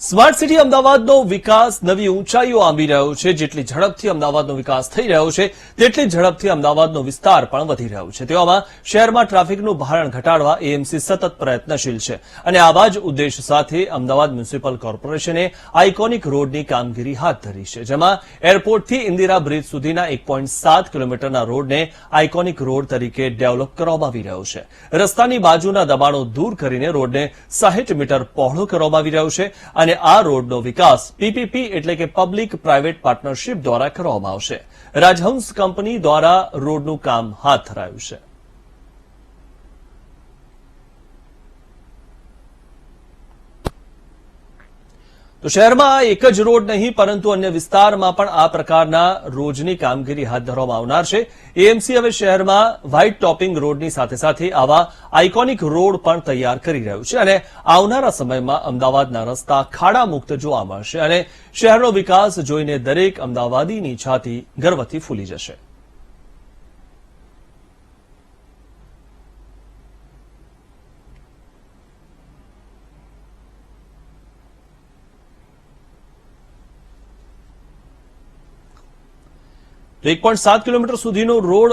Smart city અમદાવાદનો વિકાસ નવી ઊંચાઈઓ આંબી રહ્યો છે. જેટલી ઝડપથી અમદાવાદનો વિકાસ થઈ રહ્યો છે, તેટલી ઝડપથી અમદાવાદનો વિસ્તાર પણ વધી રહ્યો છે. તેવામાં શહેરમાં ટ્રાફિકનું ભારણ ઘટાડવા એએમસી સતત પ્રયત્નશીલ છે. અને આવા જ ઉદ્દેશ સાથે અમદાવાદ મ્યુનિસિપલ કોર્પોરેશને આઇકોનિક રોડની કામગીરી હાથ ધરી છે, જેમાં એરપોર્ટથી ઇન્દિરા બ્રિજ સુધીના એક કિલોમીટરના રોડને આઇકોનિક રોડ તરીકે ડેવલપ કરવામાં આવી રહ્યો છે. રસ્તાની બાજુના દબાણો દૂર કરીને રોડને સાહીઠ મીટર પહોળો કરવામાં આવી રહ્યો છે અને આ રોડનો વિકાસ પીપીપી એટલે કે પબ્લિક પ્રાઇવેટ પાર્ટનરશીપ દ્વારા કરવામાં આવશે. રાજહંસ કંપની દ્વારા રોડનું કામ હાથ ધરાયું છે. તો શહેરમાં એક જ રોડ નહીં, પરંતુ અન્ય વિસ્તારમાં પણ આ પ્રકારના રોજની કામગીરી હાથ ધરવામાં આવનાર છે. એએમસી હવે શહેરમાં વ્હાઇટ ટોપિંગ રોડની સાથે સાથે આવા આઇકોનિક રોડ પણ તૈયાર કરી રહ્યું છે અને આવનારા સમયમાં અમદાવાદના રસ્તા ખાડા મુક્ત જોવા મળશે અને શહેરનો વિકાસ જોઈને દરેક અમદાવાદીની છાતી ગર્વથી ફૂલી જશે. તો એક કિલોમીટર સુધીનો રોડ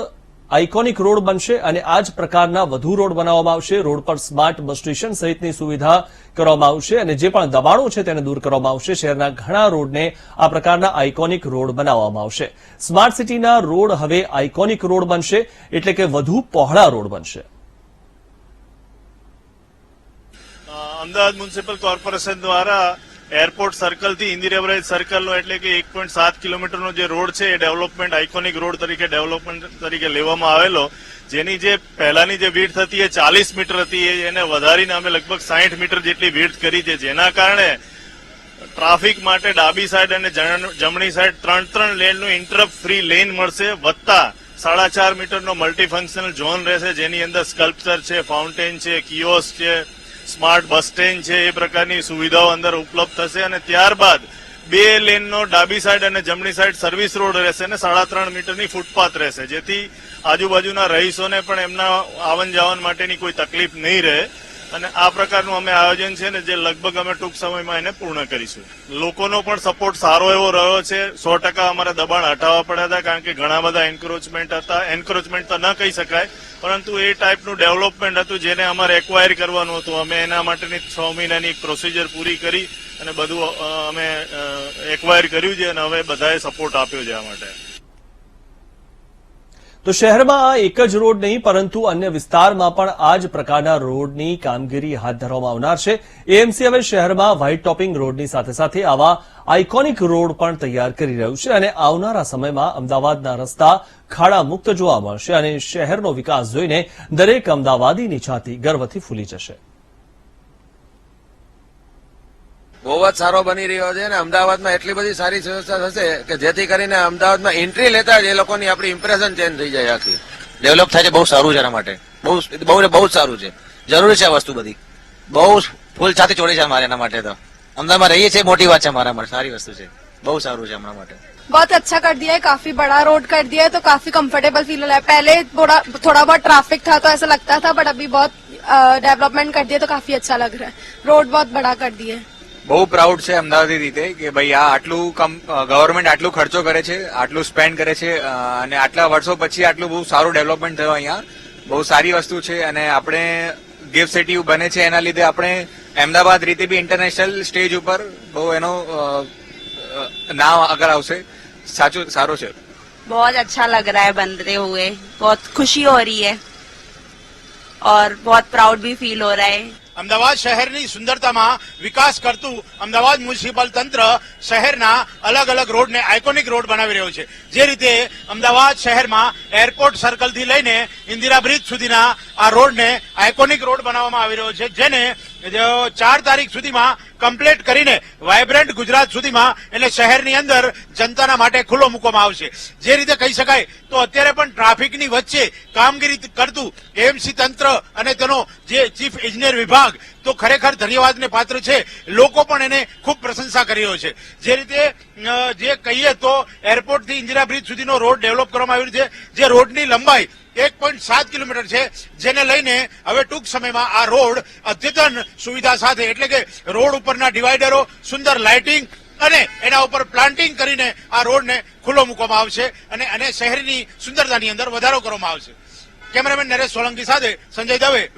આઇકોનિક રોડ બનશે અને આ જ પ્રકારના વધુ રોડ બનાવવામાં આવશે. રોડ પર સ્માર્ટ બસ સ્ટેશન સહિતની સુવિધા કરવામાં આવશે અને જે પણ દબાણો છે તેને દૂર કરવામાં આવશે. શહેરના ઘણા રોડને આ પ્રકારના આઇકોનિક રોડ બનાવવામાં આવશે. સ્માર્ટ સિટીના રોડ હવે આઇકોનિક રોડ બનશે એટલે કે વધુ પહોળા રોડ બનશે. અમદાવાદ મ્યુનિસિપલ કોર્પોરેશન દ્વારા એરપોર્ટ સર્કલથી ઇન્દિરાબ્રાજ સર્કલનો એટલે કે એક પોઈન્ટ સાત કિલોમીટરનો જે રોડ છે, એ ડેવલપમેન્ટ આઇકોનિક રોડ તરીકે ડેવલપમેન્ટ તરીકે લેવામાં આવેલો. જેની જે પહેલાની જે વીડ હતી, એ ચાલીસ મીટર હતી. એને વધારીને અમે લગભગ સાહીઠ મીટર જેટલી વીડ કરી છે. જેના કારણે ટ્રાફિક માટે ડાબી સાઈડ અને જમણી સાઈડ ત્રણ ત્રણ લેનનું ઇન્ટરપ્ટ ફ્રી લેન મળશે. વત્તા સાડા ચાર મીટરનો મલ્ટીફંક્શનલ ઝોન રહેશે. જેની અંદર સ્કલ્પચર છે ફાઉન્ટેન છે કિયોસ છે સ્માર્ટ બસ સ્ટેન્ડ છે એ પ્રકારની સુવિધાઓ અંદર ઉપલબ્ધ થશે અને ત્યારબાદ બે લેનનો ડાબી સાઈડ અને જમણી સાઈડ સર્વિસ રોડ રહેશે અને સાડા ત્રણ મીટરની ફૂટપાથ રહેશે. જેથી આજુબાજુના રહીશોને પણ એમના આવન જાવન માટેની કોઈ તકલીફ નહીં રહે. અને આ પ્રકારનું અમે આયોજન છે ને જે લગભગ અમે ટૂંક સમયમાં એને પૂર્ણ કરીશું. લોકોનો પણ સપોર્ટ સારો એવો રહ્યો છે. સો ટકા અમારે દબાણ હટાવવા પડ્યા હતા કારણ કે ઘણા બધા એન્ક્રોચમેન્ટ હતા. એન્ક્રોચમેન્ટ તો ન કહી શકાય, પરંતુ એ ટાઈપનું ડેવલપમેન્ટ હતું જેને અમારે એક્વાયર કરવાનું હતું. અમે એના માટેની છ મહિનાની એક પ્રોસિજર પૂરી કરી અને બધું અમે એક્વાયર કર્યું છે અને હવે બધાએ સપોર્ટ આપ્યો છે આ માટે. તો શહેરમાં આ એક જ રોડ નહીં, પરંતુ અન્ય વિસ્તારમાં પણ આ જ પ્રકારના રોડની કામગીરી હાથ ધરવામાં આવનાર છે. એએમસી હવે શહેરમાં વ્હાઇટ ટોપિંગ રોડની સાથે સાથે આવા આઇકોનિક રોડ પણ તૈયાર કરી રહ્યું છે અને આવનારા સમયમાં અમદાવાદના રસ્તા ખાડા મુક્ત જોવા મળશે અને શહેરનો વિકાસ જોઈને દરેક અમદાવાદીની છાતી ગર્વથી ફૂલી જશે. બહુ જ સારો બની રહ્યો છે અને અમદાવાદમાં એટલી બધી સારી વ્યવસ્થા થશે કે જેથી કરીને અમદાવાદમાં એન્ટ્રી લેતા જ એ લોકોની આપણી ઇમ્પ્રેશન ચેન્જ થઈ જાય આખી ડેવલપ થાય છે બહુ સારું છે એના માટે બહુ બહુ એટલે બહુ જ સારું છે જરૂરી છે આ વસ્તુ બધી બહુ ફૂલ છાતી ચોડી છે અમારે એના માટે તો અમદાવાદમાં રહીએ છીએ મોટી વાત છે અમારા માટે સારી વસ્તુ છે બહુ સારું છે હમણાં માટે बहुत अच्छा कर दिया है काफी बड़ा रोड कर दिया है तो काफी कंफर्टेबल फील हो रहा है पहले थोड़ा थोड़ा बहुत ट्रैफिक था तो ऐसा लगता था बट अभी बहुत डेवलपमेंट कर दिया तो काफी अच्छा लग रहा है रोड बहुत बड़ा कर दिया है બહુ પ્રાઉડ છે અમદાવાદી રીતે કે ભાઈ આ આટલું ગવર્મેન્ટ આટલું ખર્ચો કરે છે આટલું સ્પેન્ડ કરે છે અ, અને આટલા વર્ષો પછી આટલું બહુ સારું ડેવલપમેન્ટ થયું અહીંયા બહુ સારી વસ્તુ છે અને આપણે ગિફ્ટ સિટી બને છે એના લીધે આપણે અમદાવાદ રીતે બી ઇન્ટરનેશનલ સ્ટેજ ઉપર બહુ એનો અ, અ, નામ આગળ આવશે સાચું સારું છે बहुत अच्छा लग रहा है बनते हुए बहुत खुशी हो रही है और बहुत प्राउड भी फील हो रहा है અમદાવાદ શહેરની સુંદરતામાં વિકાસ કરતું અમદાવાદ મ્યુનિસિપલ તંત્ર શહેરના અલગ અલગ રોડને આઇકોનિક રોડ બનાવી રહ્યો છે. જે રીતે અમદાવાદ શહેરમાં એરપોર્ટ સર્કલથી લઈને ઇન્દિરા બ્રિજ સુધીના આ રોડને આઇકોનિક રોડ બનાવવામાં આવી રહ્યો છે, જેને ચાર તારીખ સુધીમાં કમ્પ્લીટ કરીને વાયબ્રન્ટ ગુજરાત સુધીમાં એટલે શહેરની અંદર જનતાના માટે ખુલ્લો મૂકવામાં આવશે. જે રીતે કહી શકાય, તો અત્યારે પણ ટ્રાફિકની વચ્ચે કામગીરી કરતું એમસી તંત્ર અને તેનો જે ચીફ એન્જિનિયર વિભાગ, તો ખરેખર ધન્યવાદને પાત્ર છે. લોકો પણ એને ખૂબ પ્રશંસા કરી રહ્યો છે. જે રીતે જે કહીએ તો એરપોર્ટથી ઇન્દિરા બ્રિજ સુધીનો રોડ ડેવલપ કરવામાં આવ્યો છે. જે રોડની લંબાઈ એક પોઈન્ટ સાત કિલોમીટર છે, જેને લઈને હવે ટૂંક સમયમાં આ રોડ અદ્યતન સુવિધા સાથે, એટલે કે રોડ ઉપરના ડિવાઈડરો, સુંદર લાઇટિંગ અને એના ઉપર પ્લાન્ટિંગ કરીને આ રોડને ખુલ્લો મૂકવામાં આવશે અને અને શહેરની સુંદરતાની અંદર વધારો કરવામાં આવશે. કેમેરામેન નરેશ સોલંકી સાથે સંજય દવે.